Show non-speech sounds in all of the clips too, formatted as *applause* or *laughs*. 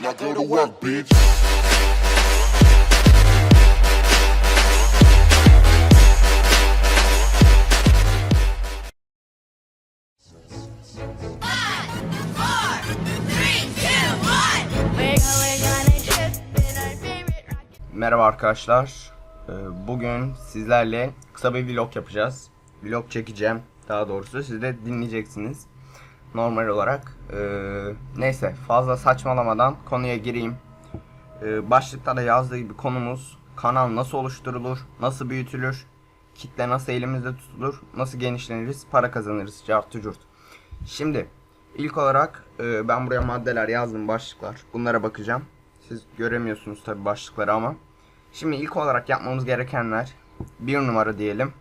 Now go to work, bitch. Merhaba arkadaşlar. Ee, Bugün sizlerle kısa bir vlog yapacağız. Vlog çekeceğim daha doğrusu. Siz de dinleyeceksiniz. Normal olarak. Ee, Neyse fazla saçmalamadan konuya gireyim. Ee, Başlıkta da yazdığı gibi konumuz kanal nasıl oluşturulur, nasıl büyütülür, kitle nasıl elimizde tutulur, nasıl genişleniriz, para kazanırız, cartı curt. Şimdi ilk olarak e, ben buraya maddeler yazdım başlıklar. Bunlara bakacağım. Siz göremiyorsunuz tabi başlıkları ama. Şimdi ilk olarak yapmamız gerekenler bir numara diyelim.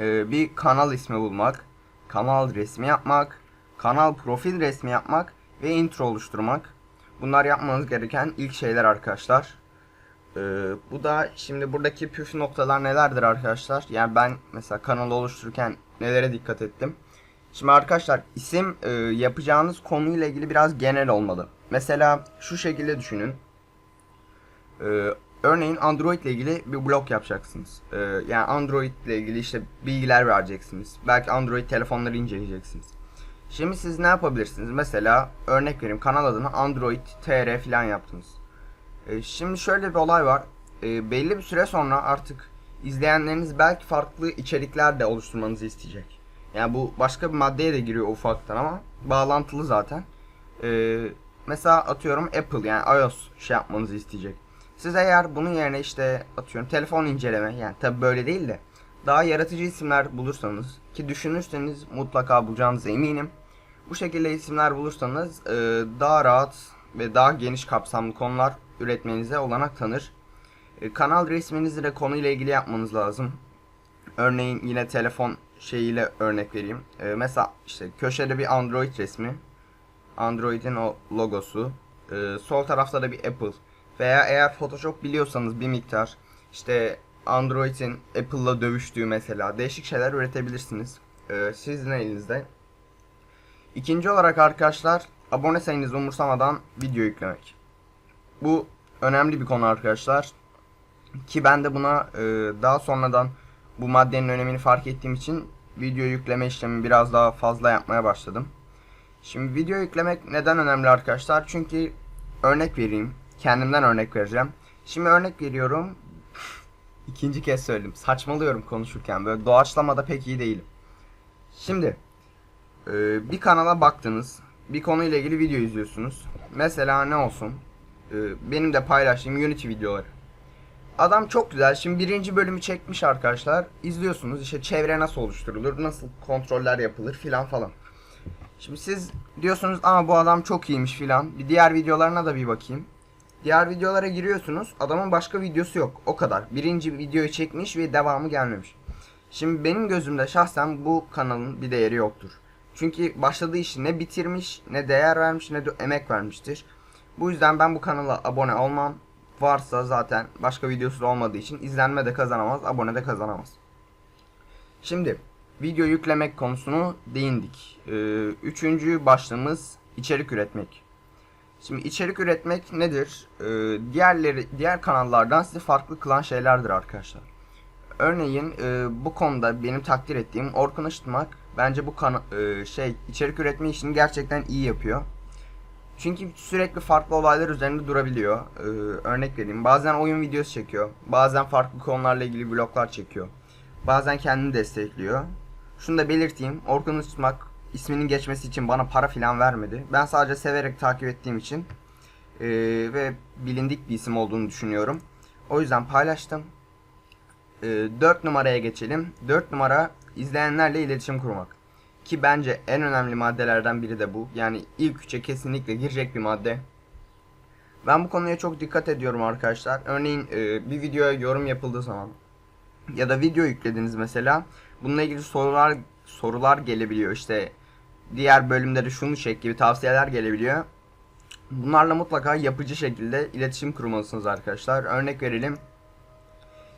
E, bir kanal ismi bulmak, kanal resmi yapmak, kanal profil resmi yapmak ve intro oluşturmak. Bunlar yapmanız gereken ilk şeyler arkadaşlar. Ee, bu da şimdi buradaki püf noktalar nelerdir arkadaşlar? Yani ben mesela kanalı oluştururken nelere dikkat ettim? Şimdi arkadaşlar isim e, yapacağınız konuyla ilgili biraz genel olmalı. Mesela şu şekilde düşünün. Ee, örneğin Android ile ilgili bir blog yapacaksınız. Ee, yani Android ile ilgili işte bilgiler vereceksiniz. Belki Android telefonları inceleyeceksiniz. Şimdi siz ne yapabilirsiniz? Mesela örnek vereyim kanal adını Android TR falan yaptınız. Ee, şimdi şöyle bir olay var. Ee, belli bir süre sonra artık izleyenleriniz belki farklı içerikler de oluşturmanızı isteyecek. Yani bu başka bir maddeye de giriyor ufaktan ama bağlantılı zaten. Ee, mesela atıyorum Apple yani iOS şey yapmanızı isteyecek. Siz eğer bunun yerine işte atıyorum telefon inceleme yani tabi böyle değil de daha yaratıcı isimler bulursanız ki düşünürseniz mutlaka bulacağınıza eminim. Bu şekilde isimler bulursanız e, daha rahat ve daha geniş kapsamlı konular üretmenize olanak tanır. E, kanal resminizi de konuyla ilgili yapmanız lazım. Örneğin yine telefon şeyiyle örnek vereyim. E, mesela işte köşede bir Android resmi. Android'in o logosu. E, sol tarafta da bir Apple. Veya eğer Photoshop biliyorsanız bir miktar işte Android'in Apple'la dövüştüğü mesela değişik şeyler üretebilirsiniz. E, sizin elinizde. İkinci olarak arkadaşlar abone sayınızı umursamadan video yüklemek. Bu önemli bir konu arkadaşlar. Ki ben de buna e, daha sonradan bu maddenin önemini fark ettiğim için video yükleme işlemi biraz daha fazla yapmaya başladım. Şimdi video yüklemek neden önemli arkadaşlar? Çünkü örnek vereyim. Kendimden örnek vereceğim. Şimdi örnek veriyorum. *laughs* İkinci kez söyledim. Saçmalıyorum konuşurken. Böyle doğaçlamada pek iyi değilim. Şimdi ee, bir kanala baktınız. Bir konuyla ilgili video izliyorsunuz. Mesela ne olsun? Ee, benim de paylaştığım Unity videoları. Adam çok güzel. Şimdi birinci bölümü çekmiş arkadaşlar. İzliyorsunuz. İşte çevre nasıl oluşturulur, nasıl kontroller yapılır filan falan. Şimdi siz diyorsunuz ama bu adam çok iyiymiş filan. Bir diğer videolarına da bir bakayım. Diğer videolara giriyorsunuz. Adamın başka videosu yok. O kadar. Birinci videoyu çekmiş ve devamı gelmemiş. Şimdi benim gözümde şahsen bu kanalın bir değeri yoktur. Çünkü başladığı işi ne bitirmiş, ne değer vermiş, ne de emek vermiştir. Bu yüzden ben bu kanala abone olmam. Varsa zaten başka videosu olmadığı için izlenme de kazanamaz, abone de kazanamaz. Şimdi video yüklemek konusunu değindik. Ee, üçüncü başlığımız içerik üretmek. Şimdi içerik üretmek nedir? Ee, diğerleri diğer kanallardan sizi farklı kılan şeylerdir arkadaşlar. Örneğin e, bu konuda benim takdir ettiğim Orkun Işıtmak bence bu kana e, şey içerik üretme işini gerçekten iyi yapıyor. Çünkü sürekli farklı olaylar üzerinde durabiliyor. E, örnek vereyim. Bazen oyun videosu çekiyor. Bazen farklı konularla ilgili vloglar çekiyor. Bazen kendini destekliyor. Şunu da belirteyim. Orkun Işıtmak isminin geçmesi için bana para filan vermedi. Ben sadece severek takip ettiğim için e, ve bilindik bir isim olduğunu düşünüyorum. O yüzden paylaştım. 4 numaraya geçelim. 4 numara izleyenlerle iletişim kurmak. Ki bence en önemli maddelerden biri de bu. Yani ilk üçe kesinlikle girecek bir madde. Ben bu konuya çok dikkat ediyorum arkadaşlar. Örneğin e, bir videoya yorum yapıldığı zaman ya da video yüklediniz mesela. Bununla ilgili sorular sorular gelebiliyor. İşte diğer bölümde de şunu çek gibi tavsiyeler gelebiliyor. Bunlarla mutlaka yapıcı şekilde iletişim kurmalısınız arkadaşlar. Örnek verelim.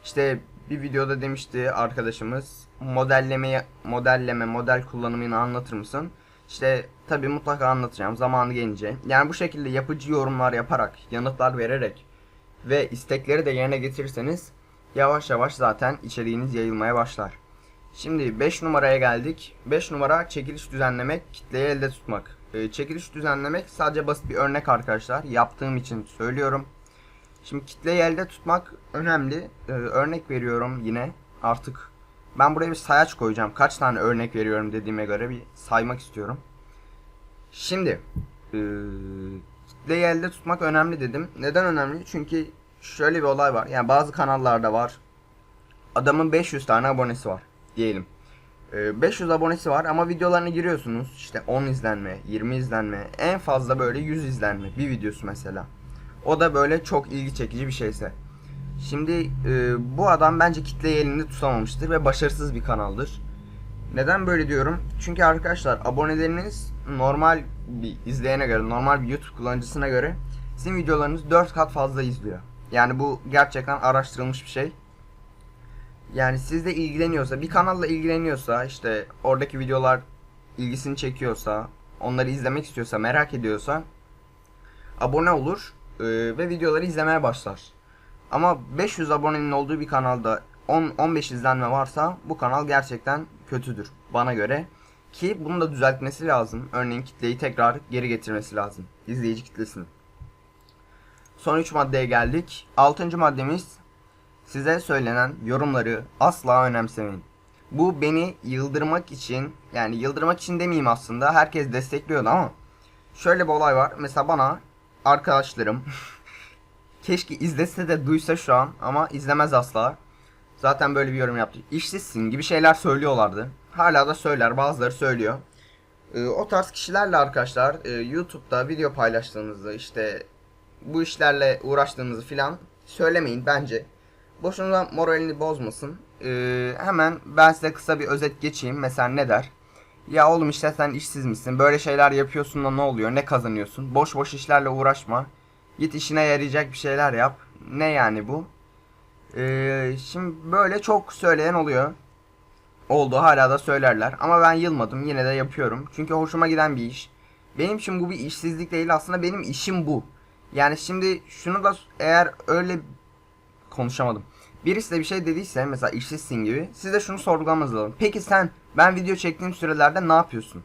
İşte bir videoda demişti arkadaşımız modelleme modelleme model kullanımını anlatır mısın? İşte tabi mutlaka anlatacağım zamanı gelince. Yani bu şekilde yapıcı yorumlar yaparak, yanıtlar vererek ve istekleri de yerine getirirseniz yavaş yavaş zaten içeriğiniz yayılmaya başlar. Şimdi 5 numaraya geldik. 5 numara çekiliş düzenlemek, kitleyi elde tutmak. Ee, çekiliş düzenlemek sadece basit bir örnek arkadaşlar. Yaptığım için söylüyorum. Şimdi kitleyi elde tutmak önemli. Ee, örnek veriyorum yine artık. Ben buraya bir sayaç koyacağım. Kaç tane örnek veriyorum dediğime göre bir saymak istiyorum. Şimdi ee, kitleyi elde tutmak önemli dedim. Neden önemli? Çünkü şöyle bir olay var. Yani bazı kanallarda var. Adamın 500 tane abonesi var diyelim. Ee, 500 abonesi var ama videolarına giriyorsunuz. İşte 10 izlenme, 20 izlenme, en fazla böyle 100 izlenme bir videosu mesela. O da böyle çok ilgi çekici bir şeyse. Şimdi e, bu adam bence kitleyi elinde tutamamıştır ve başarısız bir kanaldır. Neden böyle diyorum? Çünkü arkadaşlar aboneleriniz normal bir izleyene göre, normal bir YouTube kullanıcısına göre sizin videolarınız 4 kat fazla izliyor. Yani bu gerçekten araştırılmış bir şey. Yani sizle ilgileniyorsa, bir kanalla ilgileniyorsa, işte oradaki videolar ilgisini çekiyorsa, onları izlemek istiyorsa, merak ediyorsa abone olur e, ve videoları izlemeye başlar. Ama 500 abonenin olduğu bir kanalda 10-15 izlenme varsa bu kanal gerçekten kötüdür bana göre. Ki bunu da düzeltmesi lazım. Örneğin kitleyi tekrar geri getirmesi lazım. İzleyici kitlesini. Son 3 maddeye geldik. 6. maddemiz size söylenen yorumları asla önemsemeyin. Bu beni yıldırmak için yani yıldırmak için demeyeyim aslında herkes destekliyordu ama şöyle bir olay var. Mesela bana arkadaşlarım keşke izlese de duysa şu an ama izlemez asla. Zaten böyle bir yorum yaptı. İşsizsin gibi şeyler söylüyorlardı. Hala da söyler bazıları söylüyor. Ee, o tarz kişilerle arkadaşlar e, YouTube'da video paylaştığınızı işte bu işlerle uğraştığınızı filan söylemeyin bence. Boşuna moralini bozmasın. Ee, hemen ben size kısa bir özet geçeyim. Mesela ne der? Ya oğlum işte sen işsiz misin? Böyle şeyler yapıyorsun da ne oluyor? Ne kazanıyorsun? Boş boş işlerle uğraşma. Git işine yarayacak bir şeyler yap. Ne yani bu? Ee, şimdi böyle çok söyleyen oluyor. Oldu hala da söylerler. Ama ben yılmadım. Yine de yapıyorum. Çünkü hoşuma giden bir iş. Benim için bu bir işsizlik değil. Aslında benim işim bu. Yani şimdi şunu da eğer öyle konuşamadım. Birisi de bir şey dediyse mesela işsizsin gibi siz de şunu sorgulamanız lazım. Peki sen ben video çektiğim sürelerde ne yapıyorsun?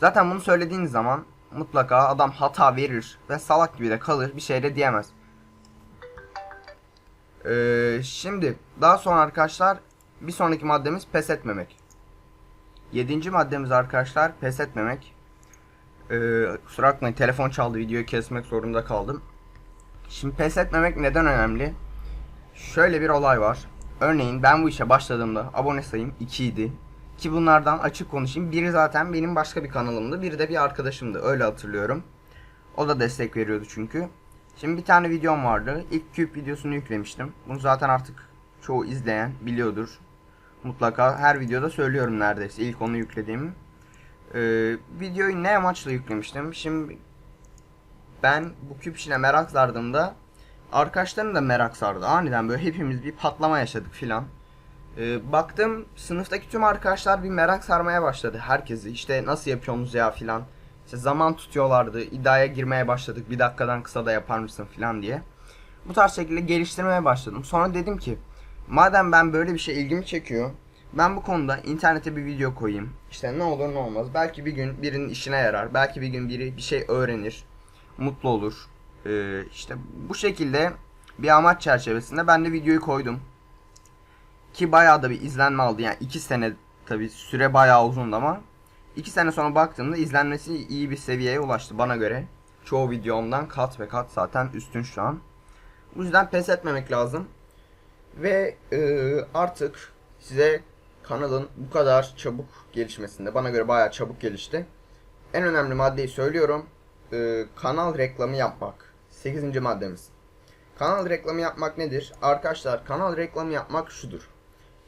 Zaten bunu söylediğiniz zaman mutlaka adam hata verir ve salak gibi de kalır bir şey de diyemez. Ee, şimdi daha sonra arkadaşlar bir sonraki maddemiz pes etmemek. Yedinci maddemiz arkadaşlar pes etmemek. Ee, kusura bakmayın telefon çaldı videoyu kesmek zorunda kaldım. Şimdi pes etmemek neden önemli? Şöyle bir olay var. Örneğin ben bu işe başladığımda abone sayım 2 idi. Ki bunlardan açık konuşayım. Biri zaten benim başka bir kanalımdı. Biri de bir arkadaşımdı. Öyle hatırlıyorum. O da destek veriyordu çünkü. Şimdi bir tane videom vardı. İlk Cube videosunu yüklemiştim. Bunu zaten artık çoğu izleyen biliyordur. Mutlaka her videoda söylüyorum neredeyse ilk onu yüklediğimi. Ee, videoyu ne amaçla yüklemiştim? Şimdi ben bu küp işine merak sardığımda arkadaşlarım da merak sardı. Aniden böyle hepimiz bir patlama yaşadık filan. Ee, baktım sınıftaki tüm arkadaşlar bir merak sarmaya başladı herkesi. İşte nasıl yapıyorsunuz ya filan. İşte zaman tutuyorlardı. iddiaya girmeye başladık. Bir dakikadan kısa da yapar mısın filan diye. Bu tarz şekilde geliştirmeye başladım. Sonra dedim ki madem ben böyle bir şey ilgimi çekiyor. Ben bu konuda internete bir video koyayım. İşte ne olur ne olmaz. Belki bir gün birinin işine yarar. Belki bir gün biri bir şey öğrenir. Mutlu olur. Ee, işte bu şekilde bir amaç çerçevesinde ben de videoyu koydum. Ki bayağı da bir izlenme aldı. Yani 2 sene tabi süre bayağı uzun ama 2 sene sonra baktığımda izlenmesi iyi bir seviyeye ulaştı bana göre. Çoğu videomdan kat ve kat zaten üstün şu an. Bu yüzden pes etmemek lazım. Ve e, artık size kanalın bu kadar çabuk gelişmesinde bana göre bayağı çabuk gelişti. En önemli maddeyi söylüyorum. E, kanal reklamı yapmak. 8. maddemiz. Kanal reklamı yapmak nedir? Arkadaşlar kanal reklamı yapmak şudur.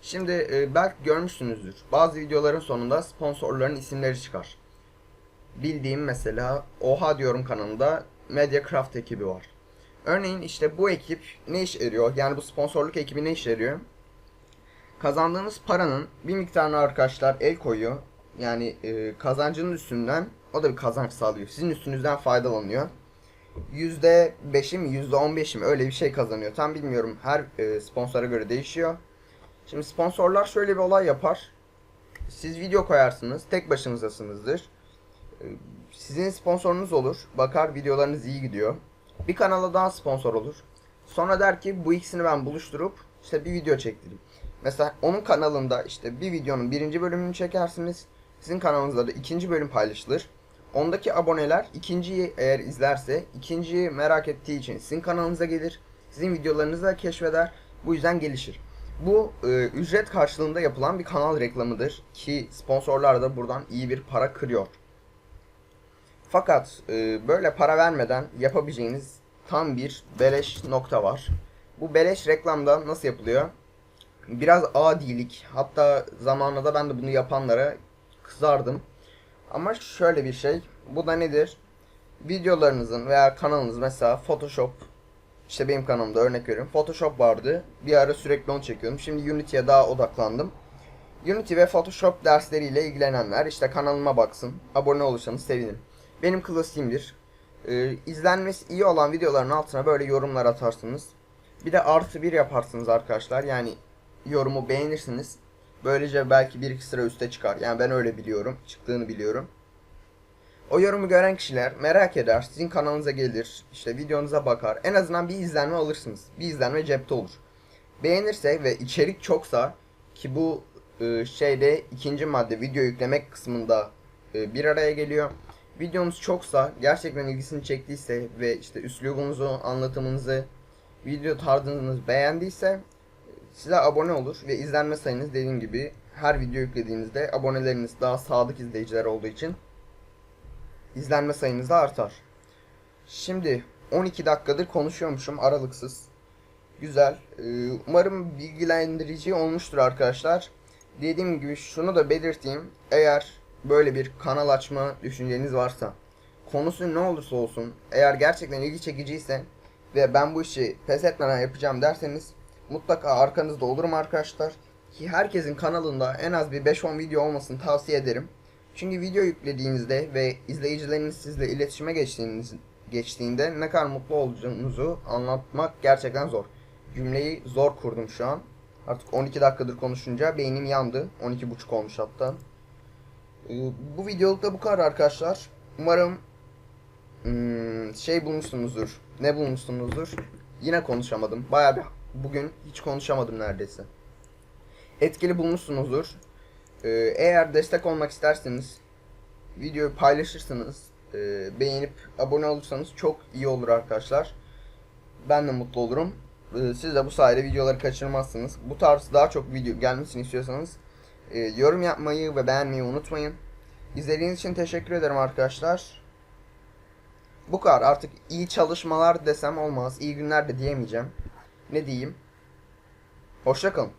Şimdi e, belki görmüşsünüzdür. Bazı videoların sonunda sponsorların isimleri çıkar. Bildiğim mesela Oha diyorum kanalında Mediacraft ekibi var. Örneğin işte bu ekip ne iş yarıyor? Yani bu sponsorluk ekibi ne iş yarıyor? Kazandığınız paranın bir miktarını arkadaşlar el koyuyor. Yani e, kazancının üstünden o da bir kazanç sağlıyor. Sizin üstünüzden faydalanıyor. %5'i mi %15'i mi öyle bir şey kazanıyor. Tam bilmiyorum. Her e, sponsora göre değişiyor. Şimdi sponsorlar şöyle bir olay yapar. Siz video koyarsınız. Tek başınızdasınızdır. E, Sizin sponsorunuz olur. Bakar videolarınız iyi gidiyor. Bir kanala daha sponsor olur. Sonra der ki bu ikisini ben buluşturup işte bir video çektireyim. Mesela onun kanalında işte bir videonun birinci bölümünü çekersiniz. Sizin kanalınızda da ikinci bölüm paylaşılır. Ondaki aboneler ikinciyi eğer izlerse ikinciyi merak ettiği için sizin kanalınıza gelir. Sizin videolarınızı da keşfeder. Bu yüzden gelişir. Bu e, ücret karşılığında yapılan bir kanal reklamıdır ki sponsorlar da buradan iyi bir para kırıyor. Fakat e, böyle para vermeden yapabileceğiniz tam bir beleş nokta var. Bu beleş reklamda nasıl yapılıyor? Biraz adilik. Hatta zamanında ben de bunu yapanlara kızardım. Ama şöyle bir şey. Bu da nedir? Videolarınızın veya kanalınız mesela Photoshop işte benim kanalımda örnek veriyorum. Photoshop vardı. Bir ara sürekli onu çekiyordum. Şimdi Unity'ye daha odaklandım. Unity ve Photoshop dersleriyle ilgilenenler işte kanalıma baksın. Abone olursanız sevinirim. Benim klasiğimdir. Ee, izlenmesi iyi olan videoların altına böyle yorumlar atarsınız. Bir de artı bir yaparsınız arkadaşlar. Yani yorumu beğenirsiniz. Böylece belki bir iki sıra üste çıkar. Yani ben öyle biliyorum. Çıktığını biliyorum. O yorumu gören kişiler merak eder. Sizin kanalınıza gelir. işte videonuza bakar. En azından bir izlenme alırsınız. Bir izlenme cepte olur. Beğenirse ve içerik çoksa ki bu e, şeyde ikinci madde video yüklemek kısmında e, bir araya geliyor. Videonuz çoksa gerçekten ilgisini çektiyse ve işte üslubunuzu, anlatımınızı, video tarzınızı beğendiyse size abone olur ve izlenme sayınız dediğim gibi her video yüklediğinizde aboneleriniz daha sadık izleyiciler olduğu için izlenme sayınız da artar. Şimdi 12 dakikadır konuşuyormuşum aralıksız. Güzel. Ee, Umarım bilgilendirici olmuştur arkadaşlar. Dediğim gibi şunu da belirteyim. Eğer böyle bir kanal açma düşünceniz varsa konusu ne olursa olsun eğer gerçekten ilgi çekiciyse ve ben bu işi pes etmeden yapacağım derseniz mutlaka arkanızda olurum arkadaşlar. Ki herkesin kanalında en az bir 5-10 video olmasını tavsiye ederim. Çünkü video yüklediğinizde ve izleyicileriniz sizle iletişime geçtiğiniz, geçtiğinde ne kadar mutlu olduğunuzu anlatmak gerçekten zor. Cümleyi zor kurdum şu an. Artık 12 dakikadır konuşunca beynim yandı. 12.5 olmuş hatta. Ee, bu videoluk da bu kadar arkadaşlar. Umarım hmm, şey bulmuşsunuzdur. Ne bulmuşsunuzdur? Yine konuşamadım. Bayağı bir bugün hiç konuşamadım neredeyse. Etkili bulmuşsunuzdur. Ee, eğer destek olmak isterseniz videoyu paylaşırsanız e, beğenip abone olursanız çok iyi olur arkadaşlar. Ben de mutlu olurum. Ee, siz de bu sayede videoları kaçırmazsınız. Bu tarz daha çok video gelmesini istiyorsanız e, yorum yapmayı ve beğenmeyi unutmayın. İzlediğiniz için teşekkür ederim arkadaşlar. Bu kadar artık iyi çalışmalar desem olmaz. İyi günler de diyemeyeceğim. Ne diyeyim? Hoşçakalın.